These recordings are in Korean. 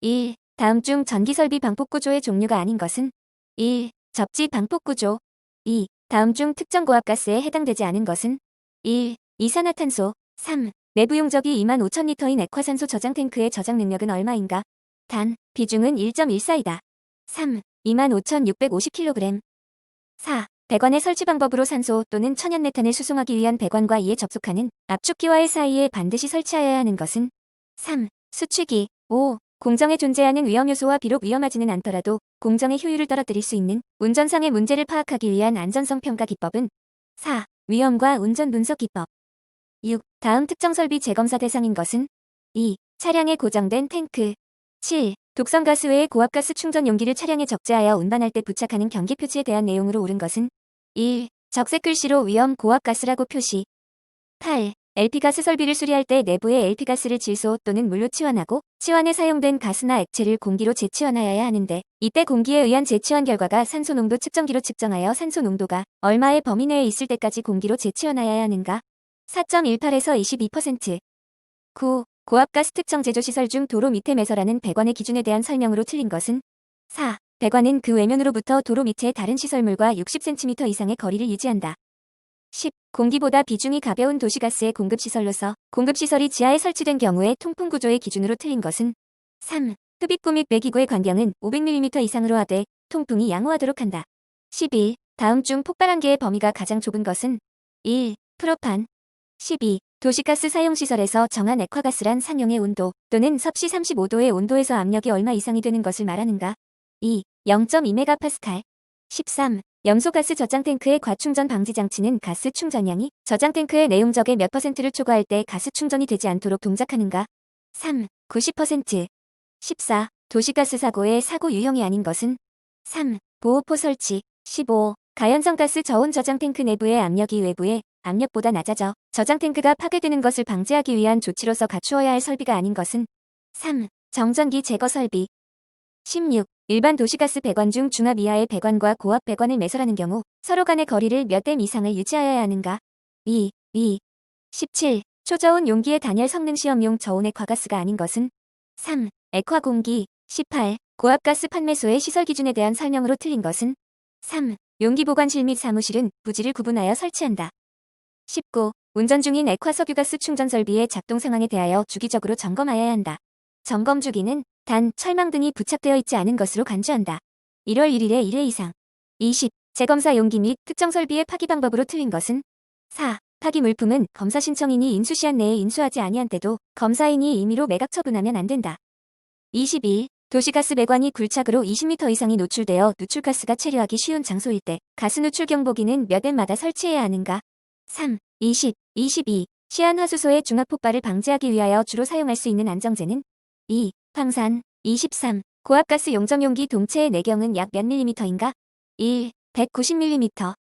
1. 다음 중 전기설비 방폭구조의 종류가 아닌 것은 1. 접지 방폭구조 2. 다음 중 특정 고압가스에 해당되지 않은 것은 1. 이산화탄소 3. 내부 용적이 2만 5천 리터인 액화산소 저장 탱크의 저장 능력은 얼마인가? 단, 비중은 1.14이다. 3. 2만 5,650kg 4. 배관의 설치 방법으로 산소 또는 천연메탄을 수송하기 위한 배관과 이에 접속하는 압축기와의 사이에 반드시 설치하여야 하는 것은 3. 수축기 5. 공정에 존재하는 위험 요소와 비록 위험하지는 않더라도 공정의 효율을 떨어뜨릴 수 있는 운전상의 문제를 파악하기 위한 안전성 평가 기법은 4. 위험과 운전 분석 기법 6. 다음 특정 설비 재검사 대상인 것은 2. 차량에 고정된 탱크 7. 독성 가스 외에 고압 가스 충전 용기를 차량에 적재하여 운반할 때 부착하는 경계 표지에 대한 내용으로 옳은 것은 1. 적색 글씨로 위험 고압 가스라고 표시 8. LP가스 설비를 수리할 때 내부의 LP가스를 질소 또는 물로 치환하고 치환에 사용된 가스나 액체를 공기로 재치환하여야 하는데 이때 공기에 의한 재치환 결과가 산소 농도 측정기로 측정하여 산소 농도가 얼마의 범위 내에 있을 때까지 공기로 재치환하여야 하는가 4.18에서 22% 9. 고압가스 특정 제조시설 중 도로 밑에 매설하는 배관의 기준에 대한 설명으로 틀린 것은 4. 배관은 그 외면으로부터 도로 밑의 다른 시설물과 60cm 이상의 거리를 유지한다. 10. 공기보다 비중이 가벼운 도시가스의 공급시설로서 공급시설이 지하에 설치된 경우에 통풍 구조의 기준으로 틀린 것은 3. 흡입구 및 배기구의 관경은 500mm 이상으로 하되 통풍이 양호하도록 한다. 11. 다음 중 폭발 한계의 범위가 가장 좁은 것은 1. 프로판 12. 도시가스 사용시설에서 정한 액화가스란 상용의 온도 또는 섭씨 35도의 온도에서 압력이 얼마 이상이 되는 것을 말하는가? 2. 0.2메가파스칼 13. 염소가스 저장탱크의 과충전 방지 장치는 가스 충전량이 저장탱크의 내용적의 몇 퍼센트를 초과할 때 가스 충전이 되지 않도록 동작하는가? 3. 90% 14. 도시가스 사고의 사고 유형이 아닌 것은 3. 보호포 설치 15. 가연성 가스 저온 저장탱크 내부의 압력이 외부의 압력보다 낮아져 저장탱크가 파괴되는 것을 방지하기 위한 조치로서 갖추어야 할 설비가 아닌 것은 3. 정전기 제거 설비 16. 일반 도시가스 배관 중 중압 이하의 배관과 고압 배관을 매설하는 경우 서로 간의 거리를 몇 댐 이상을 유지하여야 하는가? 2. 2. 17. 초저온 용기의 단열 성능 시험용 저온의 과가스가 아닌 것은 3. 액화 공기 18. 고압가스 판매소의 시설 기준에 대한 설명으로 틀린 것은 3. 용기 보관실 및 사무실은 부지를 구분하여 설치한다. 19. 운전 중인 액화 석유가스 충전 설비의 작동 상황에 대하여 주기적으로 점검하여야 한다. 점검 주기는 단 철망 등이 부착되어 있지 않은 것으로 간주한다. 1월 1일에 1회 이상. 20. 재검사 용기 및 특정 설비의 파기 방법으로 틀린 것은 4. 파기 물품은 검사 신청인이 인수 시한 내에 인수하지 아니한 때도 검사인이 임의로 매각 처분하면 안 된다. 21. 도시가스 배관이 굴착으로 20m 이상이 노출되어 누출가스가 체류하기 쉬운 장소일 때 가스 누출 경보기는 몇 엠마다 설치해야 하는가? 3. 20. 22. 시한화수소의 중압 폭발을 방지하기 위하여 주로 사용할 수 있는 안정제는 2. 황산 23. 고압가스 용접용기 동체의 내경은 약 몇 밀리미터인가? 1. 190mm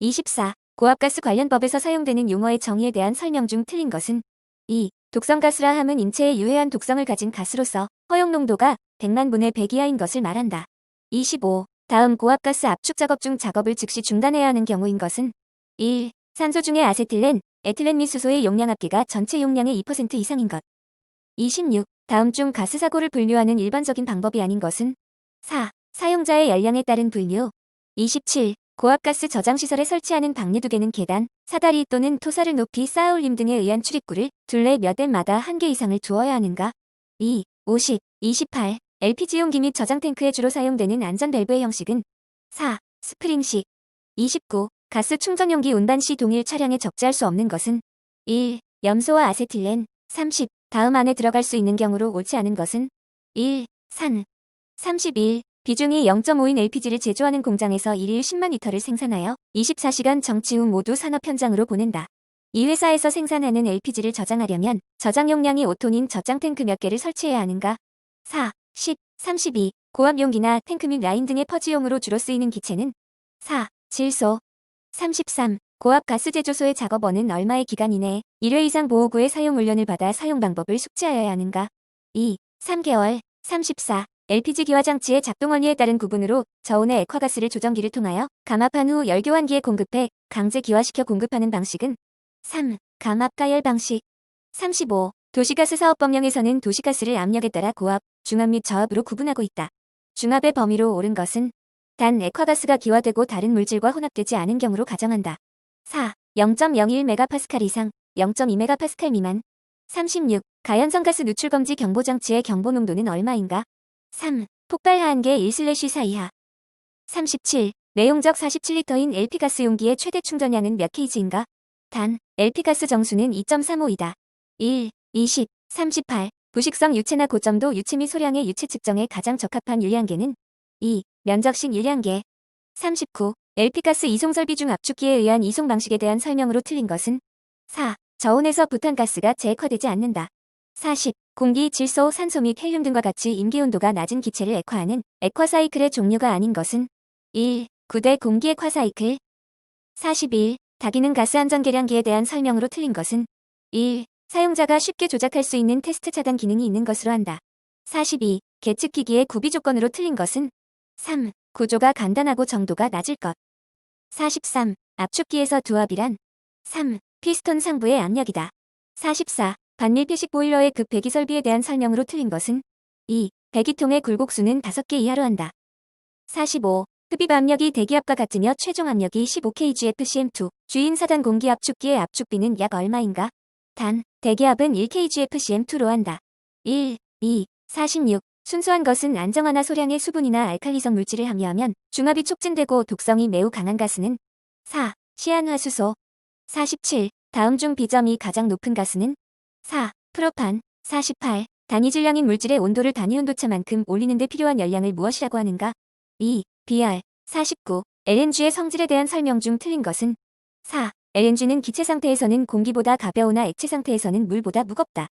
24. 고압가스 관련 법에서 사용되는 용어의 정의에 대한 설명 중 틀린 것은 2. 독성가스라 함은 인체에 유해한 독성을 가진 가스로서 허용 농도가 100만 분의 100 이하인 것을 말한다. 25. 다음 고압가스 압축 작업 중 작업을 즉시 중단해야 하는 경우인 것은 1. 산소 중의 아세틸렌, 에틸렌 및 수소의 용량 합계가 전체 용량의 2% 이상인 것. 26. 다음 중 가스 사고를 분류하는 일반적인 방법이 아닌 것은 4. 사용자의 연령에 따른 분류 27. 고압가스 저장시설에 설치하는 방류두개는 계단, 사다리 또는 토사를 높이 쌓아올림 등에 의한 출입구를 둘레 몇 댐마다 한 개 이상을 두어야 하는가? 2. 50. 28. LPG용기 및 저장 탱크에 주로 사용되는 안전 밸브의 형식은 4. 스프링식 29. 가스 충전용기 운반 시 동일 차량에 적재할 수 없는 것은 1. 염소와 아세틸렌 30. 다음 안에 들어갈 수 있는 경우로 옳지 않은 것은 1. 산 31. 비중이 0.5인 LPG를 제조하는 공장에서 1일 10만 리터를 생산하여 24시간 정치 후 모두 산업 현장으로 보낸다. 이 회사에서 생산하는 LPG를 저장하려면 저장 용량이 5톤인 저장 탱크 몇 개를 설치해야 하는가? 4. 10. 32. 고압 용기나 탱크 및 라인 등의 퍼지용으로 주로 쓰이는 기체는 4. 질소 33. 고압 가스 제조소의 작업원은 얼마의 기간 이내에 1회 이상 보호구의 사용 훈련을 받아 사용 방법을 숙지하여야 하는가? 2. 3개월 34. LPG 기화 장치의 작동 원리에 따른 구분으로 저온의 액화가스를 조정기를 통하여 감압한 후 열교환기에 공급해 강제 기화시켜 공급하는 방식은 3. 감압 가열 방식 35. 도시가스 사업법령에서는 도시가스를 압력에 따라 고압, 중압 및 저압으로 구분하고 있다. 중압의 범위로 옳은 것은 단 액화가스가 기화되고 다른 물질과 혼합되지 않은 경우로 가정한다. 4. 0.01메가파스칼 이상, 0.2메가파스칼 미만. 36. 가연성 가스 누출 검지 경보 장치의 경보 농도는 얼마인가? 3. 폭발 하한계 1/4 이하. 37. 내용적 47리터인 LP가스 용기의 최대 충전량은 몇 kg인가? 단, LP가스 정수는 2.35이다. 1, 20, 38. 부식성 유체나 고점도 유체 및 소량의 유체 측정에 가장 적합한 유량계는 2. 면적식 유량계. 39. LP가스 이송 설비 중 압축기에 의한 이송 방식에 대한 설명으로 틀린 것은 4. 저온에서 부탄가스가 재액화되지 않는다. 40. 공기, 질소, 산소 및 헬륨 등과 같이 임기온도가 낮은 기체를 액화하는 액화 사이클의 종류가 아닌 것은 1. 9대 공기 액화 사이클 41. 다기능 가스 안전 계량기에 대한 설명으로 틀린 것은 1. 사용자가 쉽게 조작할 수 있는 테스트 차단 기능이 있는 것으로 한다. 42. 계측기기의 구비 조건으로 틀린 것은 3. 구조가 간단하고 정도가 낮을 것. 43. 압축기에서 두압이란 3. 피스톤 상부의 압력이다. 44. 반밀 표식 보일러의 급 배기 설비에 대한 설명으로 틀린 것은 2. 배기통의 굴곡수는 5개 이하로 한다. 45. 흡입 압력이 대기압과 같으며 최종 압력이 15kgfcm2. 주인 사단 공기 압축기의 압축비는 약 얼마인가? 단, 대기압은 1kgfcm2로 한다. 1, 2, 46. 순수한 것은 안정화나 소량의 수분이나 알칼리성 물질을 함유하면 중압이 촉진되고 독성이 매우 강한 가스는 4. 시안화수소 47. 다음 중 비점이 가장 높은 가스는 4. 프로판 48. 단위 질량인 물질의 온도를 단위 온도차만큼 올리는 데 필요한 열량을 무엇이라고 하는가? 2. BR 49. LNG의 성질에 대한 설명 중 틀린 것은 4. LNG는 기체 상태에서는 공기보다 가벼우나 액체 상태에서는 물보다 무겁다.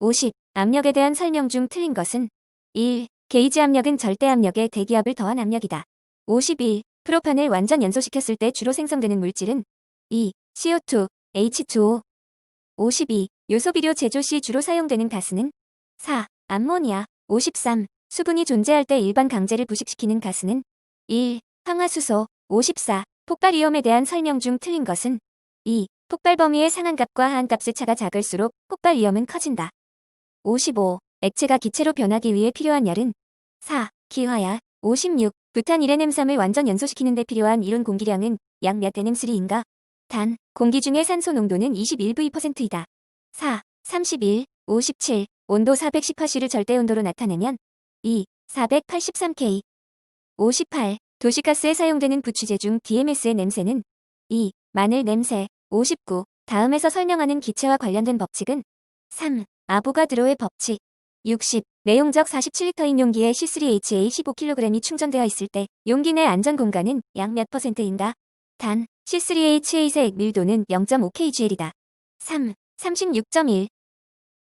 50. 압력에 대한 설명 중 틀린 것은 1. 게이지 압력은 절대 압력에 대기압을 더한 압력이다. 51. 프로판을 완전 연소시켰을 때 주로 생성되는 물질은 2. CO2, H2O. 52. 요소 비료 제조 시 주로 사용되는 가스는 4. 암모니아. 53. 수분이 존재할 때 일반 강제를 부식시키는 가스는 1. 황화수소. 54. 폭발 위험에 대한 설명 중 틀린 것은 2. 폭발 범위의 상한값과 하한값의 차가 작을수록 폭발 위험은 커진다. 55. 액체가 기체로 변하기 위해 필요한 열은 4. 기화야. 56. 부탄 1NM3을 완전 연소시키는 데 필요한 이론 공기량은 약 몇 NM3인가? 단, 공기 중의 산소 농도는 21V%이다. 4. 31. 57. 온도 418C를 절대 온도로 나타내면 2. 483K. 58. 도시가스에 사용되는 부취제 중 DMS의 냄새는 2. 마늘 냄새. 59. 다음에서 설명하는 기체와 관련된 법칙은 3. 아보가드로의 법칙. 60. 내용적 47리터인 용기에 C3HA 15kg이 충전되어 있을 때 용기 내 안전 공간은 약 몇 퍼센트인가? 단, C3HA의 액밀도는 0.5kgl이다. 3. 36.1.